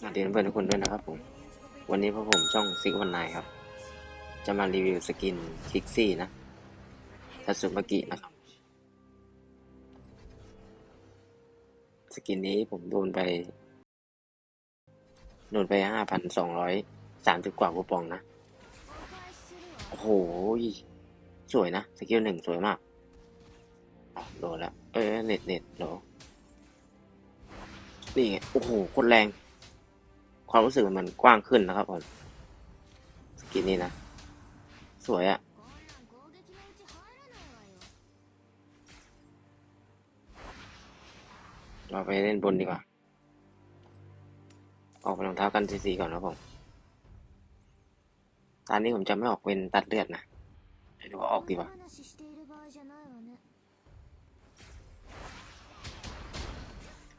สวัสดีเพื่อนทุกคนด้วยนะครับผม วันนี้พวกผมช่องซิกวันไนครับ จะมารีวิวสกินคิกซี่นะทัตสึมากินะครับ สกินนี้ผมโดนไป โดนไปห้าพันสองร้อยสามสิบกว่าคูปองนะ โอ้โห สวยนะ สกิลหนึ่งสวยมากอ้าวโดนแล้ว เอ้ยเน็ตเน็ตโดนนี่ไงโอ้โหโคตรแรง ความรู้สึกมันกว้างขึ้นนะครับผมสกินนี้นะ สวยอะเราไปเล่นบนดีกว่า ออกไปรองเท้ากันสีๆก่อนนะผมตอนนี้ผมจะไม่ออกเป็นตัดเลือดนะให้ดูว่าออกดีกว่า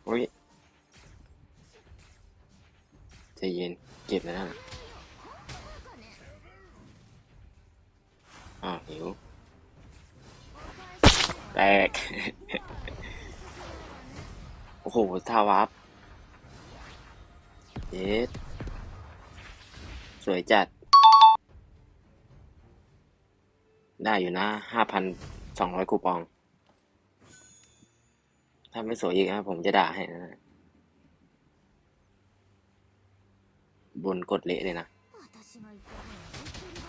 โอ้ย ใจเย็นเจ็บแล้วนะอ้าวหิว แตก โอ้โหท่าวับเย็ดสวยจัด ได้อยู่นะห้าพันสองร้อยคูปอง ถ้าไม่สวยอีกนะผมจะด่าให้นะ บนกดเละเลยนะ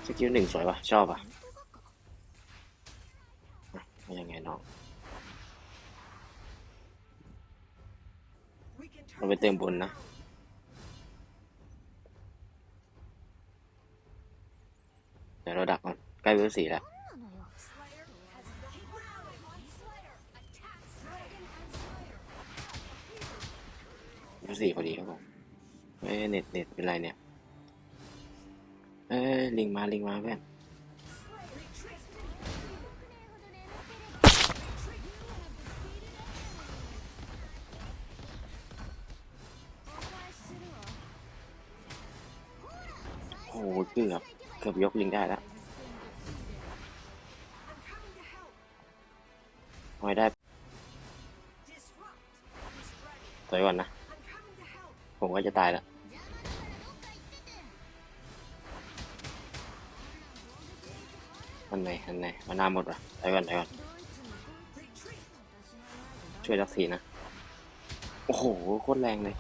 สกิลหนึ่งสวยปะชอบปะอะเอายังไงน้องเราไปเติมบนนะเดี๋ยวเราดักก่อนใกล้เวลสี่แล้วเวลสี่พอดีครับผม เอ้เน็ตเน็ตเป็นไรเนี่ย เอ้ลิงมาลิงมาเพื่อนโอ้โหเกือบเกือบยกลิงได้แล้วหอยได้ถอยก่อนนะ ผมก็จะตายแล้วอันไหนอันไหนมาน้าหมดวะถอยก่อนถอยก่อนช่วยรักสีนะ โอ้โห โคตรแรงเลย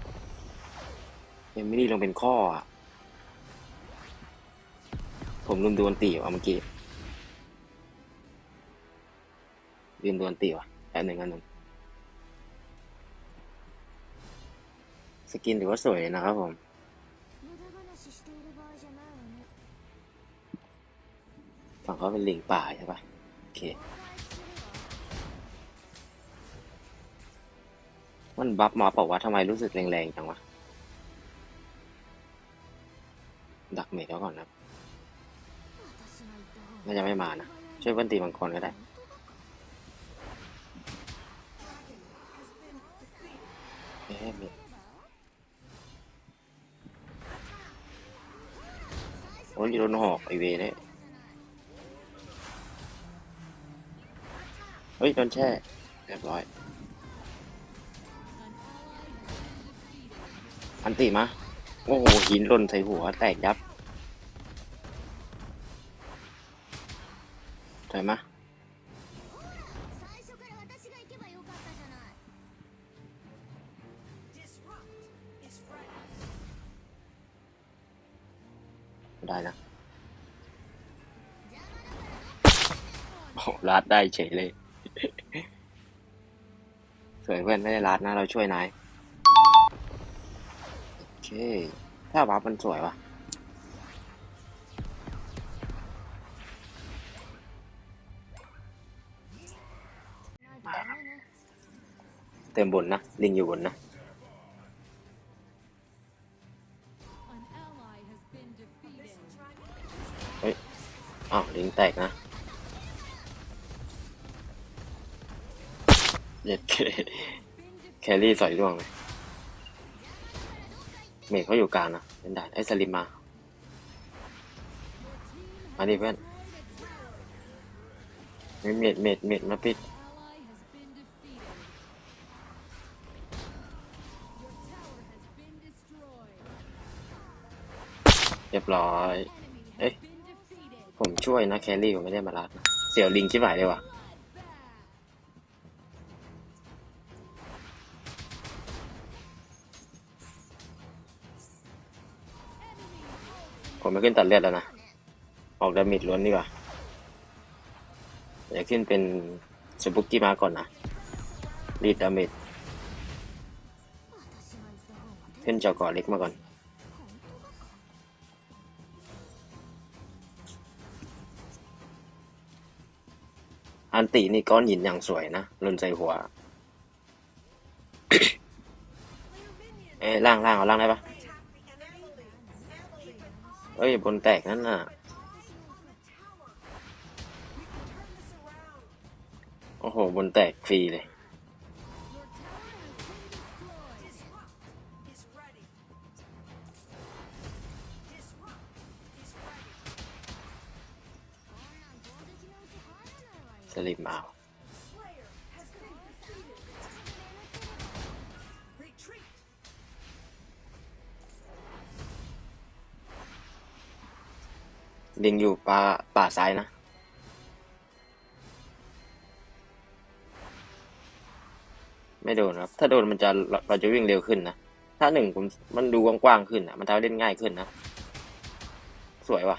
ยังไม่ได้ลงเป็นข้ออะ ผมลืมดวนตีว่ะเมื่อกี้ลืมดวนตีว่ะแป๊บหนึ่งอันหนึ่ง สกินถือว่าสวยนะครับผมฝั่งเขาเป็นลิงป่าใช่ปะโอเค มันบัฟมาเปล่าวะทำไมรู้สึกแรงๆจังวะ ดักเมทแล้วก่อนนะครับน่าจะไม่มานะ ช่วยเบิ้ลตีมังกรก็ได้เอ๊ะ มทโอ้ยโดนหอกไอเวเนี่ยเฮ้ยโดนแช่เรียบร้อยอันติมา โอ้โห หินหล่นใส่หัว แตกยับถอยมา ได้นะโอ้โหลาดได้เฉยเลย สวยเพื่อนไม่ได้ลาดนะ เราช่วยนาย โอเค ถ้าวับมันสวยวะเต็มบนนะ ลิงอยู่บนนะ อ้าวลิงแตกนะเย็ดเคแครี่สอยร่วงเลยเมฆเขาอยู่กลางนะเป็นด่านไอ้สลิมมา มาดิเพื่อนเมฆเมฆเมฆเมฆมาปิดเรียบร้อย ช่วยนะแครี่ผมไม่ได้มารัดนะเสี่ยวลิงชิบหายเลยว่ะผมไม่ขึ้นตัดเลือดแล้วนะ ออกดาเมิดล้วนดีกว่าอยากขึ้นเป็นซูบุกิมาก่อนนะรีดดาเมจขึ้นจอกอเล็กมาก่อน อันตินี่ก้อนหินอย่างสวยนะลุนใจหัว เอ้ยล่างล่างเอาล่างได้ปะเอ้ยบนแตกนั่นน่ะ โอ้โห บนแตกฟรีเลย ลิมเอาลิงอยู่ป่าป่าซ้ายนะ ไม่โดนครับ ถ้าโดนมันจะเราจะวิ่งเร็วขึ้นนะ ถ้าหนึ่งผมมันดูกว้างๆขึ้นอะ มันทำเล่นง่ายขึ้นนะ สวยว่ะ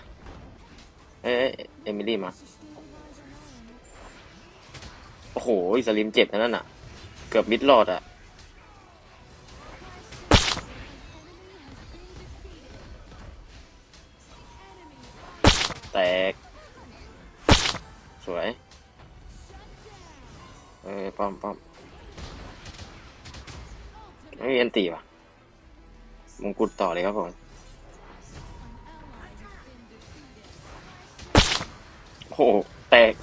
เอ้ยเอ้ยเอมิลี่มา หสลิมเจ็บนะนั่นน่ะ เกือบมิดหลอดอะ แตก สวย เออป้อมป้อมไม่มีอันตีว่ะมงกุฎต่อเลยครับผมโอ้โหแตก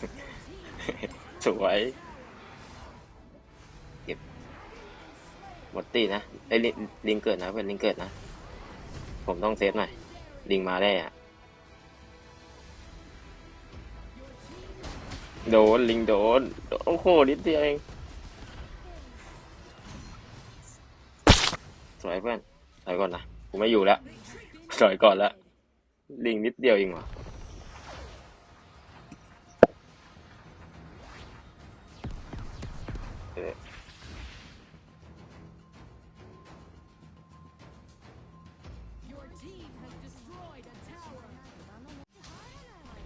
สวย มดตีนะไอ้ยลิลิงเกิดนะเพื่อนลิงเกิดนะ ผมต้องเซฟหน่อย ลิงมาได้อะโดน ลิงโดน โอ้โห นิดเดียวเอง สวยเพื่อนถอยก่อนนะ กูไม่อยู่แล้วถอยก่อนแล้วลิงนิดเดียวเองว่ะ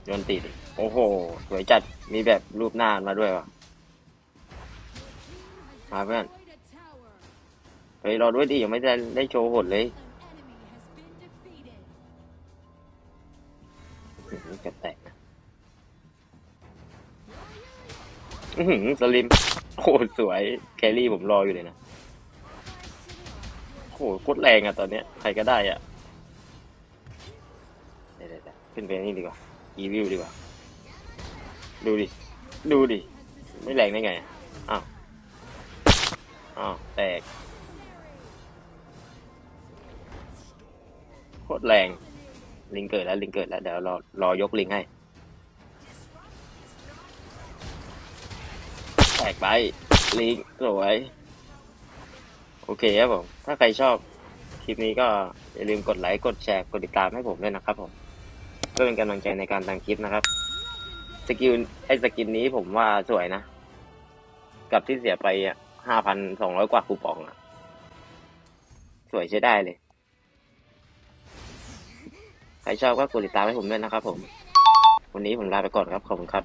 โยนติดโอ้โห สวยจัด มีแบบรูปหน้ามาด้วยว่ะมาเพื่อน เฮ้ย รอด้วยดิ ยังไม่ได้ได้โชว์หดเลยหือเกือบแตกอื้อหือสลิมโอ้โหสวย แครี่ผมรออยู่เลยนะโอ้โหโคตรแรงอะตอนเนี้ย ใครก็ได้อะเดี๋ยวเดี๋ยวเดี๋ยวขึ้นไปนี่ดีกว่า อีวิวดีกว่า ดูดิ ดูดิ ไม่แรงได้ไงอะอ้าว อ้าว แตก โคตรแรง ลิงเกิดแล้ว ลิงเกิดแล้ว เดี๋ยวรอ รอยกลิงให้ แตกไป ลิงสวย โอเคครับผม ถ้าใครชอบคลิปนี้ก็อย่าลืมกดไลค์ กดแชร์ กดติดตามให้ผมด้วยนะครับผม พื่อเป็นกำลังใจในการทำคลิปนะครับ สกิลไอ้สกินนี้ผมว่าสวยนะ กับที่เสียไปห้าพันสองร้อยกว่าคูปองอะสวยใช้ได้เลย ใครชอบก็กดติดตามให้ผมด้วยนะครับผม วันนี้ผมลาไปก่อนครับ ขอบคุณครับ